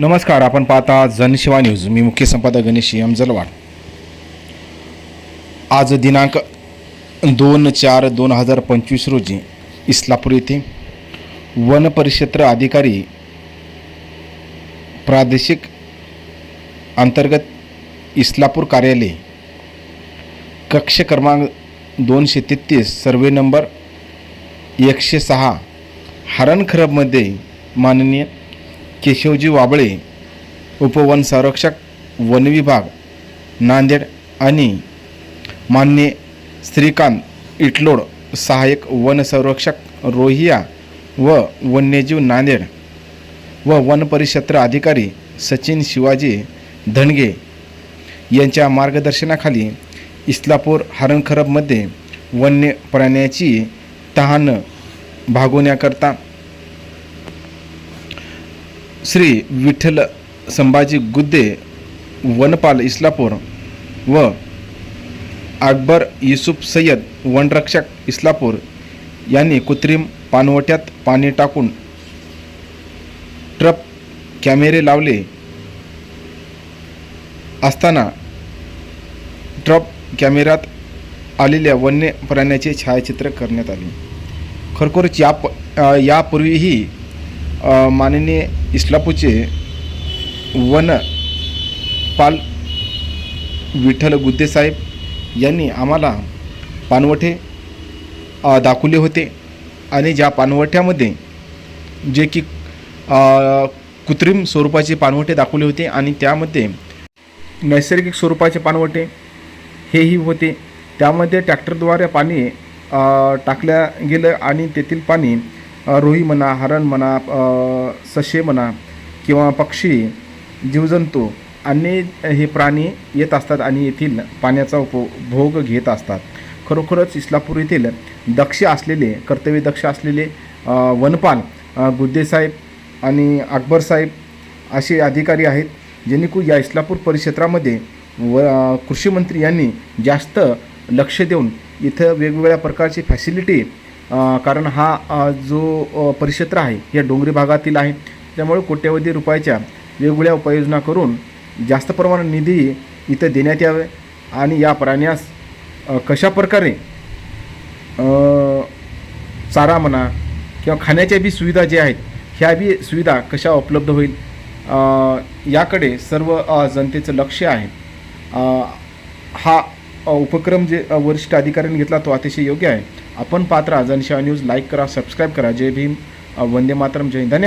नमस्कार आपण पाहता जनशिवा न्यूज. मी मुख्य संपादक गणेश एम जलवाड. आज दिनांक दोन चार दोन हजार पंचवीस रोजी इस्लापूर येथे वन परिक्षेत्र अधिकारी प्रादेशिक अंतर्गत इस्लापूर कार्यालय कक्ष क्रमांक दोनशे तेहतीस सर्वे नंबर एकशे सहा हरणखरबमध्ये माननीय केशवजी वाबळे उपवन संरक्षक वन विभाग नांदेड आणि मान्य श्रीकांत इटलोड सहाय्यक वन संरक्षक रोहिया व वन्यजीव नांदेड व वन परिक्षेत्र अधिकारी सचिन शिवाजी धनगे यांच्या मार्गदर्शनाखाली इस्लापूर हरणखरबमध्ये वन्य प्राण्याची तहान भागवण्याकरता श्री विठ्ठल संभाजी गुद्दे वनपाल इस्लापूर व अकबर युसुफ सय्यद वनरक्षक इस्लापूर यांनी कृत्रिम पानवट्यात पाणी टाकून ट्रप कॅमेरे लावले असताना ट्रप कॅमेऱ्यात आलेल्या वन्य प्राण्याचे छायाचित्र करण्यात आले. खरोखरच या प यापूर्वीही माननीय इस्लापूरचे वन पाल विठ्ठल गुद्देसाहेब यांनी आम्हाला पानवठे दाखवले होते आणि ज्या पानवठ्यामध्ये जे की कृत्रिम स्वरूपाचे पानवटे दाखवले होते आणि त्यामध्ये नैसर्गिक स्वरूपाचे पानवटे हेही होते. त्यामध्ये ट्रॅक्टरद्वारे पाणी टाकल्या गेलं आणि तेथील पाणी रोही म्हणा हरण म्हणा सशे ससे म्हणा किंवा पक्षी जीवजंतू आणि हे प्राणी येत असतात आणि येथील पाण्याचा उपभोग घेत असतात. खरोखरच इस्लापूर येथील दक्ष असलेले कर्तव्य दक्ष असलेले वनपाल गुद्देसाहेब आणि अकबर साहेब असे अधिकारी आहेत जेणेकरून या इस्लापूर परिक्षेत्रामध्ये व कृषीमंत्री यांनी जास्त लक्ष देऊन इथं वेगवेगळ्या प्रकारची फॅसिलिटी कारण हा जो परिक्षेत्र आहे या डोंगरी भागातील आहे. त्यामुळे कोट्यवधी रुपयाच्या वेगवेगळ्या उपाययोजना करून जास्त प्रमाणात निधी इथं देण्यात यावे आणि या प्राण्यास कशा प्रकारे चारा म्हणा किंवा खाण्याच्या बी सुविधा ज्या आहेत ह्या बी सुविधा कशा उपलब्ध होईल याकडे सर्व जनतेचं लक्ष आहे. हा उपक्रम जे वरिष्ठ अधिकाऱ्यांनी घेतला तो अतिशय योग्य आहे. आपण पात्र जनशा न्यूज लाईक करा सबस्क्राईब करा. जय भीम. वंदे मातरम. जय धन्यवाद.